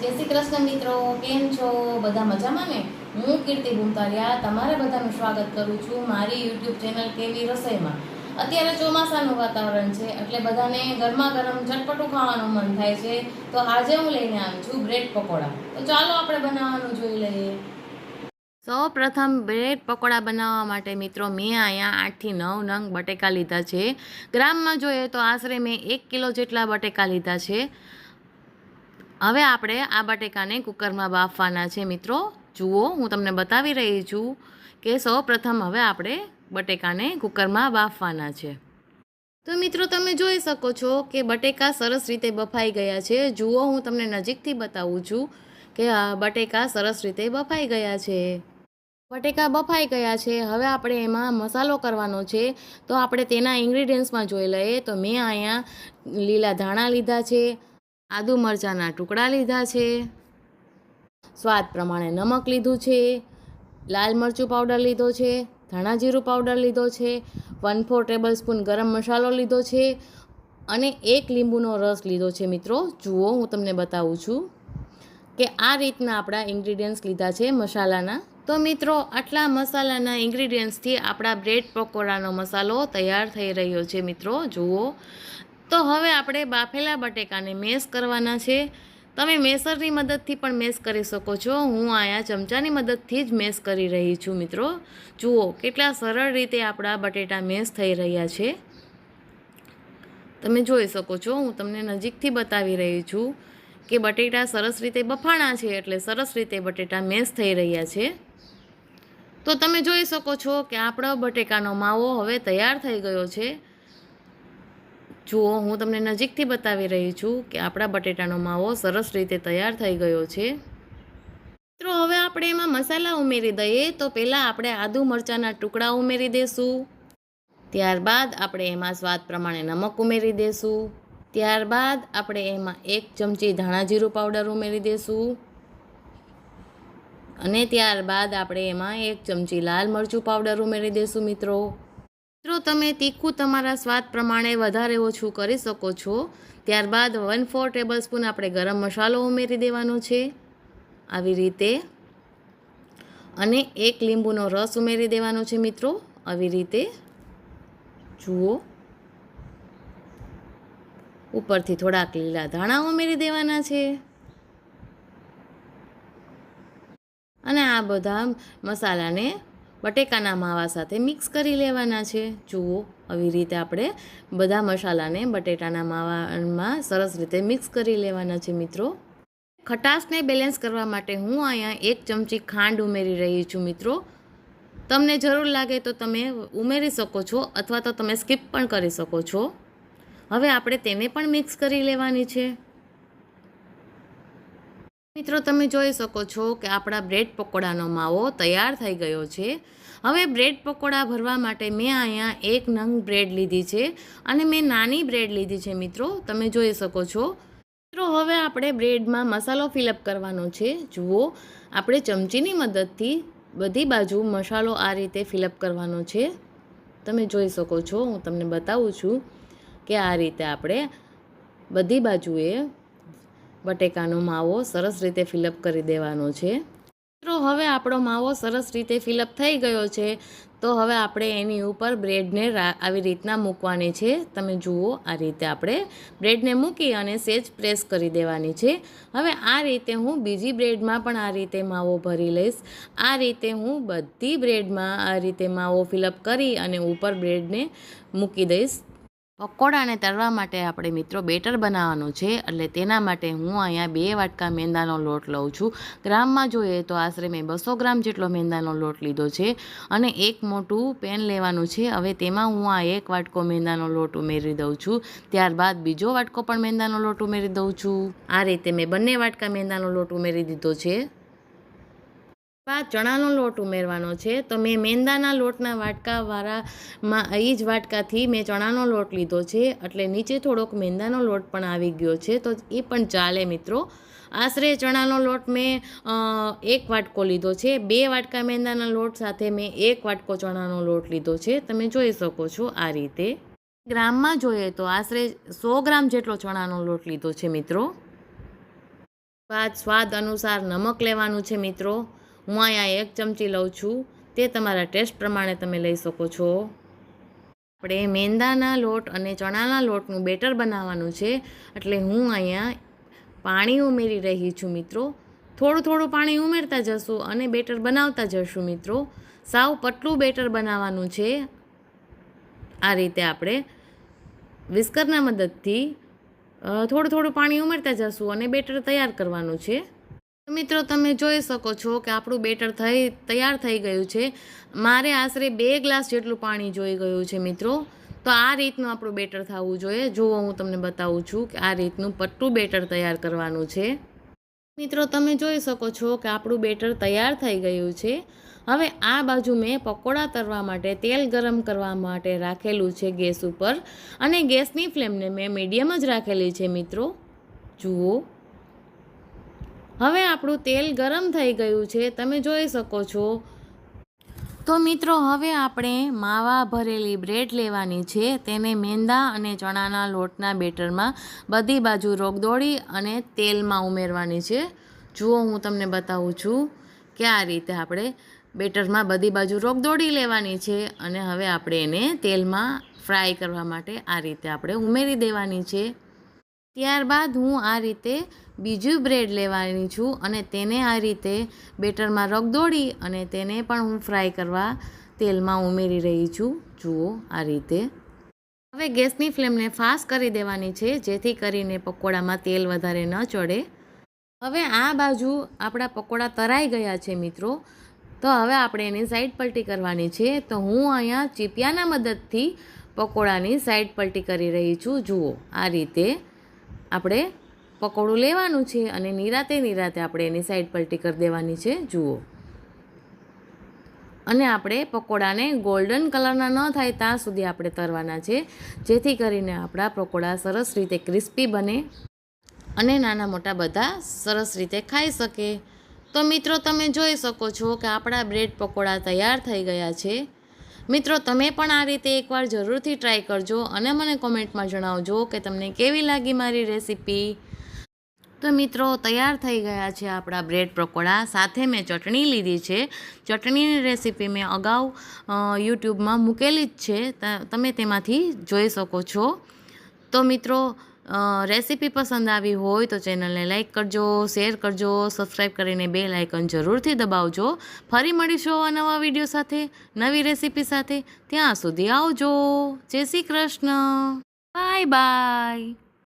જય શ્રી કૃષ્ણ મિત્રો, કેમ છો? બધા મજામાં ને? હું કીર્તિ ભૂમતારિયા તમારા બધાનું સ્વાગત કરું છું મારી યુટ્યુબ ચેનલ કેવી રસોઈમાં. અત્યારે ચોમાસાનું વાતાવરણ છે એટલે બધાને ગરમા ગરમ ચટપટું ખાવાનું મન થાય છે. તો આજે હું લઈને આવી છું બ્રેડ પકોડા. તો ચાલો આપણે બનાવવાનું જોઈ લઈએ. સૌ પ્રથમ બ્રેડ પકોડા બનાવવા માટે મિત્રો મેં અહીંયા આઠથી નવ નંગ બટેકા લીધા છે. ગ્રામમાં જોઈએ તો આશરે મેં એક કિલો જેટલા બટેકા લીધા છે. હવે આપણે આ બટેકાને કુકરમાં બાફવાના છે મિત્રો. જુઓ, હું તમને બતાવી રહી છું કે સૌ હવે આપણે બટેકાને કુકરમાં બાફવાના છે. તો મિત્રો, તમે જોઈ શકો છો કે બટેકા સરસ રીતે બફાઈ ગયા છે. જુઓ, હું તમને નજીકથી બતાવું છું કે બટેકા સરસ રીતે બફાઈ ગયા છે. બટેકા બફાઈ ગયા છે. હવે આપણે એમાં મસાલો કરવાનો છે. તો આપણે તેના ઇન્ગ્રીડિયન્ટ્સમાં જોઈ લઈએ. તો મેં અહીંયા લીલા ધાણા લીધા છે. આદુ મરચાંના ટુકડા લીધા છે. સ્વાદ પ્રમાણે નમક લીધું છે. લાલ મરચું પાવડર લીધો છે. ધાણા જીરું પાવડર લીધો છે. વન ફોર ટેબલ સ્પૂન ગરમ મસાલો લીધો છે. અને એક લીંબુનો રસ લીધો છે મિત્રો. જુઓ, હું તમને બતાવું છું કે આ રીતના આપણા ઇન્ગ્રીડિયન્ટ્સ લીધા છે મસાલાના. તો મિત્રો, આટલા મસાલાના ઇન્ગ્રીડિયન્ટ્સથી આપણા બ્રેડ પકોડાનો મસાલો તૈયાર થઈ રહ્યો છે મિત્રો. જુઓ તો હવે આપણે બાફેલા બટેકાને મેશ કરવાના છે. તમે મેસરની મદદથી પણ મેશ કરી શકો છો. હું આયા ચમચાની મદદથી જ મેશ કરી રહી છું મિત્રો. જુઓ કેટલા સરળ રીતે આપણા બટેટા મેશ થઈ રહ્યા છે. તમે જોઈ શકો છો, હું તમને નજીકથી બતાવી રહી છું કે બટેટા સરસ રીતે બફાણા છે એટલે સરસ રીતે બટેટા મેશ થઈ રહ્યા છે. તો તમે જોઈ શકો છો કે આપણો બટેકાનો માવો હવે તૈયાર થઈ ગયો છે. જુઓ, હું તમને નજીકથી બતાવી રહી છું કે આપણા બટેટાનો માવો સરસ રીતે તૈયાર થઈ ગયો છે. મિત્રો, હવે આપણે એમાં મસાલા ઉમેરી દઈએ તો પહેલાં આપણે આદુ મરચાંના ટુકડા ઉમેરી દઈશું ત્યારબાદ આપણે એમાં સ્વાદ પ્રમાણે નમક ઉમેરી દઈશું ત્યારબાદ આપણે એમાં એક ચમચી ધાણા જીરું પાવડર ઉમેરી દઈશું અને ત્યારબાદ આપણે એમાં એક ચમચી લાલ મરચું પાવડર ઉમેરી દઈશું મિત્રો. મિત્રો, તમે તીખું તમારા સ્વાદ પ્રમાણે વધારે ઓછું કરી શકો છો. ત્યારબાદ વન ફોર ટેબલ સ્પૂન આપણે ગરમ મસાલો ઉમેરી દેવાનો છે. આવી રીતે. અને એક લીંબુનો રસ ઉમેરી દેવાનો છે મિત્રો. આવી રીતે. જુઓ. ઉપરથી થોડાક લીલા ધાણા ઉમેરી દેવાના છે. અને આ બધા મસાલાને બટેકાના માવા સાથે મિક્સ કરી લેવાના છે. જુઓ, આવી રીતે આપણે બધા મસાલાને બટેટાના માવામાં સરસ રીતે મિક્સ કરી લેવાના છે મિત્રો. ખટાશને બેલેન્સ કરવા માટે હું અહીંયા એક ચમચી ખાંડ ઉમેરી રહી છું મિત્રો. તમને જરૂર લાગે તો તમે ઉમેરી શકો છો અથવા તો તમે સ્કીપ પણ કરી શકો છો. હવે આપણે તેને પણ મિક્સ કરી લેવાની છે. મિત્રો, તમે જોઈ શકો છો કે આપણા બ્રેડ પકોડાનો માવો તૈયાર થઈ ગયો છે. હવે બ્રેડ પકોડા ભરવા માટે મેં અહીંયા એક નંગ બ્રેડ લીધી છે અને મેં નાની બ્રેડ લીધી છે મિત્રો, તમે જોઈ શકો છો. મિત્રો, હવે આપણે બ્રેડમાં મસાલો ફિલઅપ કરવાનો છે. જુઓ, આપણે ચમચીની મદદથી બધી બાજુ મસાલો આ રીતે ફિલઅપ કરવાનો છે. તમે જોઈ શકો છો, હું તમને બતાવું છું કે આ રીતે આપણે બધી બાજુએ બટેકાનો માવો સરસ રીતે ફિલઅપ કરી દેવાનો છે. મિત્રો, હવે આપણો માવો સરસ રીતે ફિલઅપ થઈ ગયો છે. તો હવે આપણે એની ઉપર બ્રેડને આવી રીતના મૂકવાની છે. તમે જુઓ, આ રીતે આપણે બ્રેડને મૂકી અને સેજ પ્રેસ કરી દેવાની છે. હવે આ રીતે હું બીજી બ્રેડમાં પણ આ રીતે માવો ભરી લઈશ. આ રીતે હું બધી બ્રેડમાં આ રીતે માવો ફિલઅપ કરી અને ઉપર બ્રેડને મૂકી દઈશ. પકોડાને તળવા માટે આપણે મિત્રો બેટર બનાવવાનું છે. એટલે તેના માટે હું અહીંયા બે વાટકા મેંદાનો લોટ લઉં છું. ગ્રામમાં જોઈએ તો આશરે મેં બસો ગ્રામ જેટલો મેંદાનો લોટ લીધો છે અને એક મોટું પેન લેવાનું છે. હવે તેમાં હું આ એક વાટકો મેંદાનો લોટ ઉમેરી દઉં છું. ત્યારબાદ બીજો વાટકો પણ મેંદાનો લોટ ઉમેરી દઉં છું. આ રીતે મેં બંને વાટકા મેંદાનો લોટ ઉમેરી દીધો છે. બાદ ચણાનો લોટ ઉમેરવાનો છે. તો મેં મેંદાના લોટના વાટકાવાળામાં એ જ વાટકાથી મેં ચણાનો લોટ લીધો છે. એટલે નીચે થોડોક મેંદાનો લોટ પણ આવી ગયો છે. તો એ પણ ચાલે મિત્રો. આશરે ચણાનો લોટ મેં એક વાટકો લીધો છે. બે વાટકા મેંદાના લોટ સાથે મેં એક વાટકો ચણાનો લોટ લીધો છે. તમે જોઈ શકો છો આ રીતે. ગ્રામમાં જોઈએ તો આશરે સો ગ્રામ જેટલો ચણાનો લોટ લીધો છે મિત્રો. બાદ સ્વાદ અનુસાર નમક લેવાનું છે મિત્રો. હું અહીંયા એક ચમચી લઉં છું. તે તમારા ટેસ્ટ પ્રમાણે તમે લઈ શકો છો. આપણે મેંદાના લોટ અને ચણાના લોટનું બેટર બનાવવાનું છે. એટલે હું અહીંયા પાણી ઉમેરી રહી છું મિત્રો. થોડું થોડું પાણી ઉમેરતા જશું અને બેટર બનાવતા જશું મિત્રો. સાવ પતલું બેટર બનાવવાનું છે. આ રીતે આપણે વિસ્કરના મદદથી થોડું થોડું પાણી ઉમેરતા જશું અને બેટર તૈયાર કરવાનું છે. મિત્રો, તમે જોઈ શકો છો કે આપણું બેટર થઈ, તૈયાર થઈ ગયું છે. મારે આશરે બે ગ્લાસ જેટલું પાણી જોઈ ગયું છે મિત્રો. તો આ રીતનું આપણું બેટર થવું જોઈએ. જુઓ, હું તમને બતાવું છું કે આ રીતનું પટ્ટું બેટર તૈયાર કરવાનું છે. મિત્રો, તમે જોઈ શકો છો કે આપણું બેટર તૈયાર થઈ ગયું છે. હવે આ બાજુ મેં પકોડા તરવા માટે તેલ ગરમ કરવા માટે રાખેલું છે ગેસ ઉપર. અને ગેસની ફ્લેમને મેં મીડિયમ જ રાખેલી છે મિત્રો. જુઓ. હવે આપણું તેલ ગરમ થઈ ગયું છે, તમે જોઈ શકો છો. તો મિત્રો, હવે આપણે માવા ભરેલી બ્રેડ લેવાની છે, તેને મેંદા અને ચણાના લોટના બેટરમાં બધી બાજુ રોગદોળી અને તેલમાં ઉમેરવાની છે. જુઓ, હું તમને બતાવું છું કે આ રીતે આપણે બેટરમાં બધી બાજુ રોગદોળી લેવાની છે અને હવે આપણે એને તેલમાં ફ્રાય કરવા માટે આ રીતે આપણે ઉમેરી દેવાની છે. ત્યારબાદ હું આ રીતે બીજું બ્રેડ લેવાની છું અને તેને આ રીતે બેટરમાં રગદોડી અને તેને પણ હું ફ્રાય કરવા તેલમાં ઉમેરી રહી છું. જુઓ આ રીતે. હવે ગેસની ફ્લેમને ફાસ્ટ કરી દેવાની છે, જેથી કરીને પકોડામાં તેલ વધારે ન ચડે. હવે આ બાજુ આપણા પકોડા તરાઈ ગયા છે મિત્રો. તો હવે આપણે એની સાઈડ પલટી કરવાની છે. તો હું અહીંયા ચીપિયાના મદદથી પકોડાની સાઈડ પલટી કરી રહી છું. જુઓ આ રીતે. આપણે પકોડું લેવાનું છે અને નિરાતે નિરાતે આપણે એની સાઈડ પલટી કરી દેવાની છે. જુઓ. અને આપણે પકોડાને ગોલ્ડન કલરના ન થાય ત્યાં સુધી આપણે તરવાના છે. જેથી કરીને આપણા પકોડા સરસ રીતે ક્રિસ્પી બને અને નાના મોટા બધા સરસ રીતે ખાઈ શકે. તો મિત્રો, તમે જોઈ શકો છો કે આપણા બ્રેડ પકોડા તૈયાર થઈ ગયા છે. મિત્રો, તમે પણ આ રીતે એકવાર જરૂરથી ટ્રાય કરજો અને મને કોમેન્ટમાં જણાવજો કે તમને કેવી લાગી મારી રેસીપી તો મિત્રો, તૈયાર થઈ ગયા છે આપણા બ્રેડ પકોડા. સાથે મેં ચટણી લીધી છે. ચટણીની રેસીપી મેં અગાઉ યુટ્યુબમાં મૂકેલી જ છે. તમે તેમાંથી જોઈ શકો છો. તો મિત્રો રેસીપી પસંદ આવી હોય તો ચેનલને લાઇક કરજો, શેર કરજો સબસ્ક્રાઈબ કરીને બે લાઇકન જરૂરથી દબાવજો. ફરી મળીશું આવા નવા વીડિયો સાથે, નવી રેસીપી સાથે. ત્યાં સુધી આવજો. જય શ્રી કૃષ્ણ. Bye bye.